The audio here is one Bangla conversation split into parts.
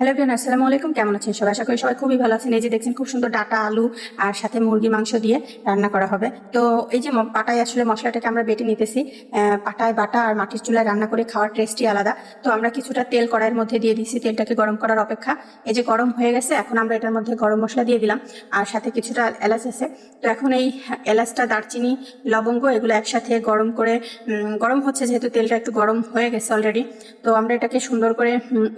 হ্যালো বিয়ান আসসালামু আলাইকুম। কেমন আছেন সবাই? আশা করি সবাই খুবই ভালো আছেন। এই যে দেখছেন, খুব সুন্দর ডাটা, আলু আর সাথে মুরগি মাংস দিয়ে রান্না করা হবে। তো এই যে পাটায় আসলে মশলাটাকে আমরা বেটে নিতেছি। পাটায় বাটা আর মাটির চুলায় রান্না করে খাওয়ার টেস্টই আলাদা। তো আমরা কিছুটা তেল কড়াইয়ের মধ্যে দিয়ে দিচ্ছি তেলটাকে গরম করার অপেক্ষা। এই যে গরম হয়ে গেছে, এখন আমরা এটার মধ্যে গরম মশলা দিয়ে দিলাম। আর সাথে কিছুটা এলাচ আছে। তো এখন এই এলাচটা, দারচিনি, লবঙ্গ এগুলো একসাথে গরম করে গরম হচ্ছে যেহেতু তেলটা একটু গরম হয়ে গেছে অলরেডি তো আমরা এটাকে সুন্দর করে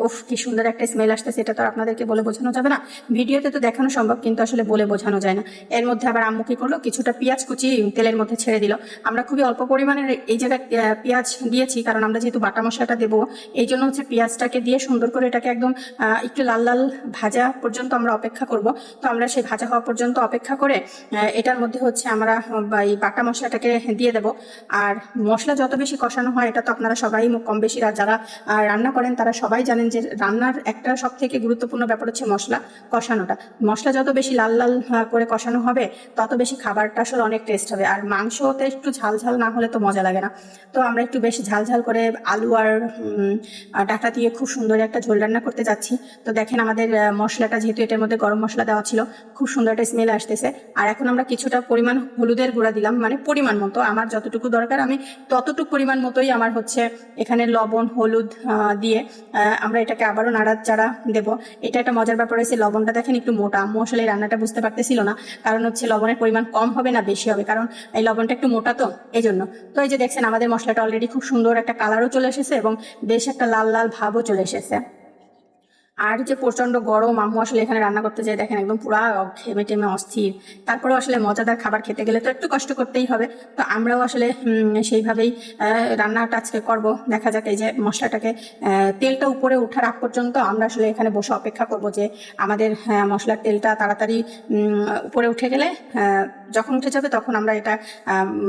উফ, কি সুন্দর একটা স্মেল আসতেছে এটা তো আপনাদেরকে বলে বোঝানো যাবে না। ভিডিওতে তো দেখানো সম্ভব, কিন্তু আসলে বলে বোঝানো যায় না। এর মধ্যে আবার আম্মু কি করল? কিছুটা পেঁয়াজ কুচি তেলের মধ্যে ছেড়ে দিল। আমরা খুবই অল্প পরিমাণের এই জায়গায় পেঁয়াজ দিয়েছি, কারণ আমরা যেহেতু বাটা মশলাটা দেবো, এই জন্য হচ্ছে পেঁয়াজটাকে দিয়ে সুন্দর করে এটাকে একদম একটু লাল লাল ভাজা পর্যন্ত আমরা অপেক্ষা করব। তো আমরা সেই ভাজা হওয়া পর্যন্ত অপেক্ষা করে এটার মধ্যে হচ্ছে আমরা এই বাটা মশলাটাকে দিয়ে দেব। আর মশলা যত বেশি কষানো হয়, এটা তো আপনারা সবাই কম বেশি যারা রান্না করেন, তারা সবাই জানেন যে রান্নার একটা সব থেকে গুরুত্বপূর্ণ ব্যাপার হচ্ছে মশলা কষানোটা। মশলা যত বেশি লাল লাল করে কষানো হবে, তত বেশি খাবারটা আসলে অনেক টেস্ট হবে। আর মাংসতে একটু ঝাল ঝাল না হলে তো মজা লাগে না। তো আমরা একটু বেশি ঝাল ঝাল করে আলু আর ডাটা দিয়ে খুব সুন্দর একটা ঝোল রান্না করতে যাচ্ছি। তো দেখেন আমাদের মশলাটা যেহেতু এটার মধ্যে গরম মশলা দেওয়া ছিল, খুব সুন্দর একটা স্মেল আসতেছে। আর এখন আমরা কিছুটা পরিমাণ হলুদের গুঁড়া দিলাম মানে পরিমাণ মতো। আমার যতটুকু দরকার, আমি ততটুকু পরিমাণ মতোই আমার হচ্ছে এখানে লবণ, হলুদ দিয়ে আমরা এটাকে আবারও নাড়াচাড়া দেবো। এটা একটা মজার ব্যাপার হয়েছে, লবণটা দেখেন একটু মোটা। আম্মু আসলে রান্নাটা বুঝতে পারতেছিল না, কারণ হচ্ছে লবণের পরিমাণ কম হবে না, বেশি হবে, কারণ এই লবণটা একটু মোটা তো এই জন্য তো এই যে দেখছেন, আমাদের মশলাটা অলরেডি খুব সুন্দর একটা কালারও চলে এসেছে এবং বেশ একটা লাল লাল ভাবও চলে এসেছে। আর যে প্রচণ্ড গরম আম্মু আসলে এখানে রান্না করতে যাই দেখেন একদম পুরা ঘেমে টেমে অস্থির। তারপরেও আসলে মজাদার খাবার খেতে গেলে তো একটু কষ্ট করতেই হবে। তো আমরাও আসলে সেইভাবেই রান্নাটা আজকে করব। দেখা যাক এই যে মশলাটাকে তেলটা উপরে ওঠার আগ পর্যন্ত আমরা আসলে এখানে বসে অপেক্ষা করব যে আমাদের আহ, মশলার তেলটা তাড়াতাড়ি উপরে উঠে গেলে যখন উঠে যাবে তখন আমরা এটা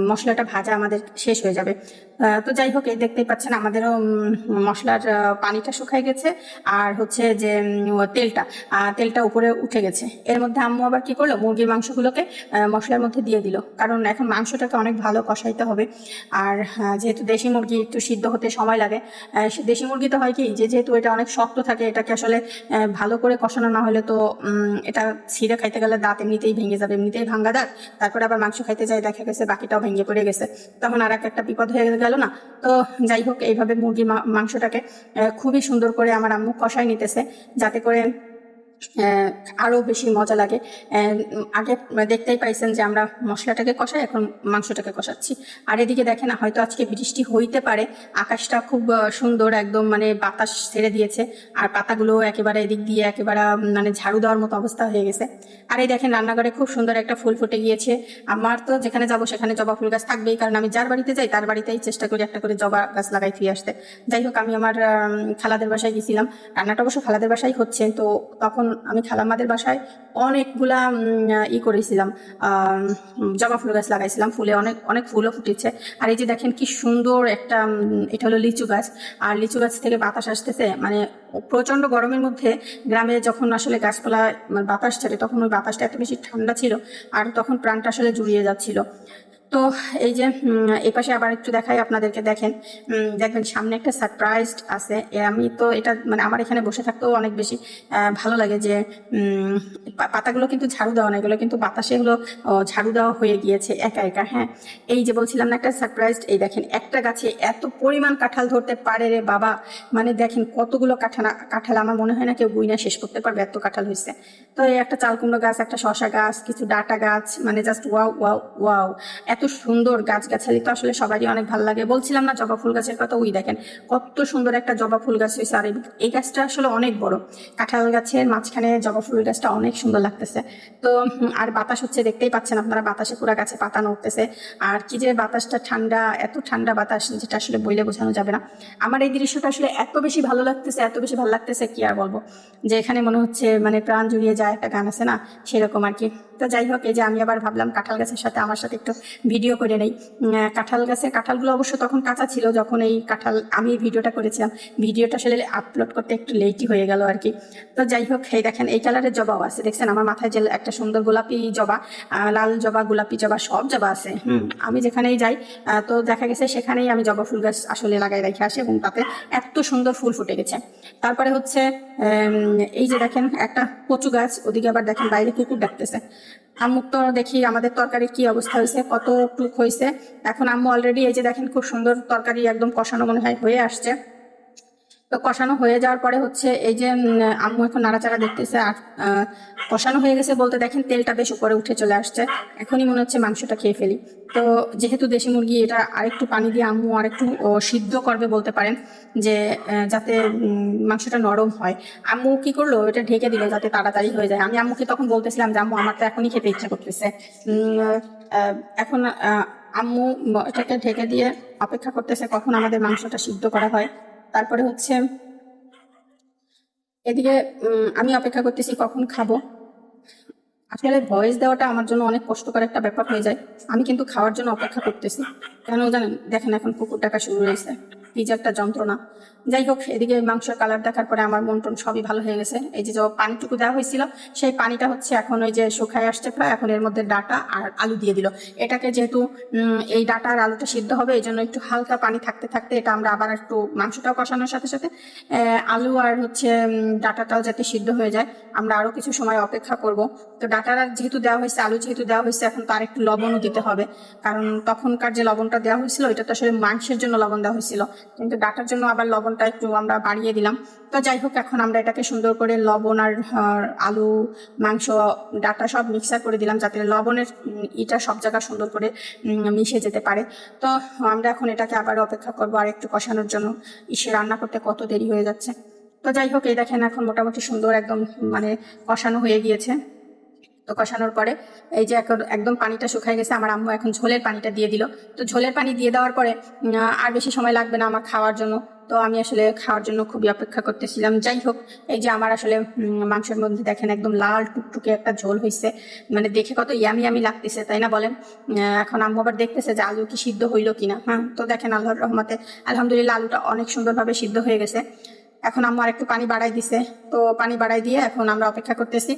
মশলাটা ভাজা আমাদের শেষ হয়ে যাবে। তো যাই হোক এই দেখতেই পাচ্ছেন আমাদেরও মশলার পানিটা শুকাই গেছে। আর হচ্ছে যে তেলটা তেলটা উপরে উঠে গেছে। এর মধ্যে আম্মু আবার কি করল? মুরগির মাংসগুলোকে মশলার মধ্যে দিয়ে দিল। কারণ এখন মাংসটাকে অনেক ভালো কষাইতে হবে। আর যেহেতু দেশি মুরগি একটু সিদ্ধ হতে সময় লাগে দেশি মুরগিতে হয় কি, যে যেহেতু এটা অনেক শক্ত থাকে, এটাকে আসলে ভালো করে কষানো না হলে তো এটা ছিঁড়ে খাইতে গেলে দাঁত এমনিতেই ভেঙে যাবে, এমনিতেই ভাঙ্গা দাঁত। তারপরে আবার মাংস খাইতে যাই দেখা গেছে বাকিটাও ভেঙে পড়ে গেছে। তখন আর একটা বিপদ হয়ে গেল না। তো যাই হোক, এইভাবে মুরগির মাংসটাকে খুবই সুন্দর করে আমার আম্মু কষাই নিতেছে। যাতে করে আহ, আরও বেশি মজা লাগে। আগে দেখতেই পাইছেন যে আমরা মশলাটাকে কষাই এখন মাংসটাকে কষাচ্ছি। আর এদিকে দেখেন হয়তো আজকে বৃষ্টি হইতে পারে। আকাশটা খুব সুন্দর একদম মানে বাতাস ছেড়ে দিয়েছে। আর পাতাগুলো একেবারে এদিক দিয়ে একেবারে মানে ঝাড়ু দেওয়ার মতো অবস্থা হয়ে গেছে। আর এই দেখেন রান্নাঘরে খুব সুন্দর একটা ফুল ফুটে গিয়েছে। আমার তো যেখানে যাব সেখানে জবা ফুল গাছ থাকবেই কারণ আমি যার বাড়িতে যাই তার বাড়িতেই চেষ্টা করি একটা করে জবা গাছ লাগাই ফিরে আসতে। যাই হোক আমি আমার খালাদের বাসায় গেছিলাম। রান্নাটা অবশ্য খালাদের বাসায় হচ্ছে তো তখন আমি খালাম্মাদের বাসায় অনেকগুলা ই করেছিলাম জবা ফুল গাছ লাগাইছিলাম, ফুলে অনেক অনেক ফুলও ফুটেছে। আর এই যে দেখেন কি সুন্দর একটা এটা হলো লিচু গাছ। আর লিচু গাছ থেকে বাতাস আসতেছে মানে প্রচণ্ড গরমের মধ্যে গ্রামে যখন আসলে গাছপালা মানে বাতাস ছাড়ে, তখন ওই বাতাসটা এত বেশি ঠান্ডা ছিল, আর তখন প্রাণটা আসলে জুড়িয়ে যাচ্ছিল। তো এই যে এই পাশে আবার একটু দেখাই, আপনাদেরকে দেখেন। দেখবেন সামনে একটা সারপ্রাইজ আছে। আমি তো এটা মানে আমার এখানে বসে থাকতেও অনেক বেশি ভালো লাগে যে পাতাগুলো কিন্তু ঝাড়ু দেওয়া না এগুলো কিন্তু বাতাসে এগুলো ঝাড়ু দেওয়া হয়ে গিয়েছে একা একা হ্যাঁ। এই যে বলছিলাম না একটা সারপ্রাইজ এই দেখেন, একটা গাছে এত পরিমাণ কাঁঠাল ধরতে পারে রে বাবা। মানে দেখেন কতগুলো কাঁঠাল কাঁঠাল, আমার মনে হয় না কেউ গুইনা শেষ করতে পারবে এত কাঁঠাল হয়েছে তো এই একটা চাল কুমড়ো গাছ, একটা শশা গাছ, কিছু ডাটা গাছ মানে জাস্ট ওয়াও ওয়াও ওয়াও এত সুন্দর গাছ গাছালি তো আসলে সবারই অনেক ভালো লাগে। বলছিলাম না জবা ফুল গাছের কথা? ওই দেখেন, কত সুন্দর একটা জবা ফুল গাছ হয়েছে। আর এই- এই গাছটা আসলে অনেক বড়। কাঁঠাল গাছের মাঝখানে জবা ফুল গাছটা অনেক সুন্দর লাগতেছে। তো, আর বাতাস হচ্ছে, দেখতেই পাচ্ছেন আপনারা, বাতাসে পুরো গাছে পাতা নড়তেছে। আর কি যে বাতাসটা ঠান্ডা, এত ঠান্ডা বাতাস, যেটা আসলে বইলে বোঝানো যাবে না। আমার এই দৃশ্যটা আসলে এত বেশি ভালো লাগতেছে, এত বেশি ভালো লাগতেছে, কি আর বলব? যে এখানে মনে হচ্ছে মানে প্রাণ জুড়িয়ে যায় একটা গান আছে না? সেরকম আর কি। তো যাই হোক এই যে আমি আবার ভাবলাম কাঁঠাল গাছের সাথে আমার সাথে একটু ভিডিও করে নেই। কাঁঠাল গাছে কাঁঠালগুলো অবশ্য তখন কাঁচা ছিল যখন এই কাঁঠাল আমি এই ভিডিওটা করেছিলাম। ভিডিওটা আসলে আপলোড করতে একটু লেটই হয়ে গেল আর কি। তো যাই হোক এই দেখেন এই কালারের জবাও আছে। দেখছেন আমার মাথায় যে একটা সুন্দর গোলাপি জবা লাল জবা গোলাপি জবা সব জবা আছে। হুম আমি যেখানেই যাই তো দেখা গেছে সেখানেই আমি জবা ফুল গাছ আসলে লাগাই রেখে আসি এবং তাতে এত সুন্দর ফুল ফুটে গেছে। তারপরে হচ্ছে এই যে দেখেন একটা কচু গাছ ওদিকে আবার দেখেন বাইরে কুকুর ডাকতেছে। আম্মুক তো দেখি আমাদের তরকারি কি অবস্থা হয়েছে, কত টুক হয়েছে। এখন আম্মু অলরেডি এই যে দেখেন খুব সুন্দর তরকারি একদম কষানো মনে হয় হয়ে আসছে। তো কষানো হয়ে যাওয়ার পরে হচ্ছে এই যে আম্মু এখন নাড়াচাড়া দেখতেছে আর কষানো হয়ে গেছে বলতে দেখেন তেলটা বেশ উপরে উঠে চলে আসছে। এখনই মনে হচ্ছে মাংসটা খেয়ে ফেলি। তো যেহেতু দেশি মুরগি, এটা আরেকটু পানি দিয়ে আম্মু আরেকটু সিদ্ধ করবে বলতে পারেন যে যাতে মাংসটা নরম হয়। আম্মু কি করল? এটা ঢেকে দিল যাতে তাড়াতাড়ি হয়ে যায়। আমি আম্মুকে তখন বলতেছিলাম যে, আম্মু, আমার তো এখনই খেতে ইচ্ছা করতেছে। এখন আম্মু এটাকে ঢেকে দিয়ে অপেক্ষা করতেছে কখন আমাদের মাংসটা সিদ্ধ করা হয়। তারপরে হচ্ছে এদিকে আমি অপেক্ষা করতেছি কখন খাব। আসলে ভয়েস দেওয়াটা আমার জন্য অনেক কষ্টকর একটা ব্যাপার হয়ে যায়। আমি কিন্তু খাওয়ার জন্য অপেক্ষা করতেছি। কেন জানেন, দেখেন এখন কুকুর ডাকা শুরু হয়েছে। কি যে একটা যন্ত্রণা। যাই হোক, এদিকে মাংসের কালার দেখার পরে আমার মন টন সবই ভালো হয়ে গেছে। এই যে পানিটুকু দেওয়া হয়েছিল, সেই পানিটা হচ্ছে এখন ওই যে শুকায় আসছে প্রায়, এখন এর মধ্যে ডাটা আর আলু দিয়ে দিল। এটাকে যেহেতু এই ডাটা আর আলুটা সিদ্ধ হবে, এই জন্য একটু হালকা পানি থাকতে থাকতে এটা আমরা আবার একটু মাংসটাও কষানোর সাথে সাথে আলু আর হচ্ছে ডাটাটাও যাতে সিদ্ধ হয়ে যায়, আমরা আরও কিছু সময় অপেক্ষা করব। তো আর যেহেতু দেওয়া হয়েছে, আলু যেহেতু দেওয়া হয়েছে, এখন তার একটু লবণও দিতে হবে। কারণ তখনকার যে লবণটা দেওয়া হয়েছিল, এটা তো আসলে মাংসের জন্য লবণ দেওয়া হয়েছিল। কিন্তু ডাটার জন্য আবার লবণটা একটু আমরা বাড়িয়ে দিলাম। তো যাই হোক, এখন আমরা এটাকে সুন্দর করে লবণ আর আলু, মাংস, ডাটা সব মিক্সার করে দিলাম যাতে লবণের ইটা সব জায়গা সুন্দর করে মিশে যেতে পারে। তো আমরা এখন এটাকে আবার অপেক্ষা করব আর একটু কষানোর জন্য। ইসে রান্না করতে কত দেরি হয়ে যাচ্ছে। তো যাই হোক, এই দেখেন এখন মোটামুটি সুন্দর একদম মানে কষানো হয়ে গিয়েছে। তো কষানোর পরে এই যে এখন একদম পানিটা শুকায় গেছে, আমার আম্মু এখন ঝোলের পানিটা দিয়ে দিল। তো ঝোলের পানি দিয়ে দেওয়ার পরে আর বেশি সময় লাগবে না আমার খাওয়ার জন্য। তো আমি আসলে খাওয়ার জন্য খুবই অপেক্ষা করতেছিলাম। যাই হোক, এই যে আমার আসলে মাংসের মধ্যে দেখেন একদম লাল টুকটুকে একটা ঝোল হয়েছে মানে দেখে কত ইয়ামি ইয়ামি লাগতেছে, তাই না বলেন? এখন আম্মু আবার দেখতেছে যে আলু কি সিদ্ধ হইল কিনা। হ্যাঁ তো দেখেন আল্লাহর রহমতে আলহামদুলিল্লাহ আলুটা অনেক সুন্দরভাবে সিদ্ধ হয়ে গেছে। এখন আম্মু আর একটু পানি বাড়াই দিছে। তো পানি বাড়াই দিয়ে এখন আমরা অপেক্ষা করতেছি।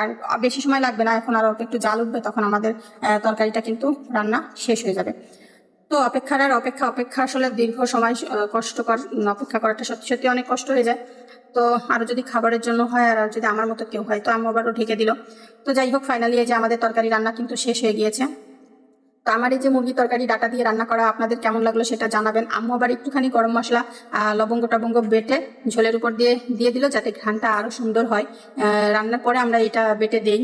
আর বেশি সময় লাগবে না, এখন আর একটু জাল উঠবে, তখন আমাদের তরকারিটা কিন্তু রান্না শেষ হয়ে যাবে। তো অপেক্ষার আর অপেক্ষা অপেক্ষা আসলে দীর্ঘ সময় কষ্টকর অপেক্ষা করাটা সত্যি সত্যি অনেক কষ্ট হয়ে যায়। তো আরও যদি খাবারের জন্য হয়, আর যদি আমার মতো কেউ হয়, তো আম্মু আবারও ঢেকে দিল। তো যাই হোক ফাইনালি এই যে আমাদের তরকারি রান্না কিন্তু শেষ হয়ে গিয়েছে। তো আমার এই যে মুরগি তরকারি, ডাটা দিয়ে রান্না করা আপনাদের কেমন লাগল সেটা জানাবেন। আম্মু আবার একটুখানি গরম মশলা লবঙ্গ টবঙ্গ বেটে ঝোলের উপর দিয়ে দিয়ে দিল যাতে ঘ্রানটা আরও সুন্দর হয়। রান্নার পরে আমরা এটা বেটে দিই।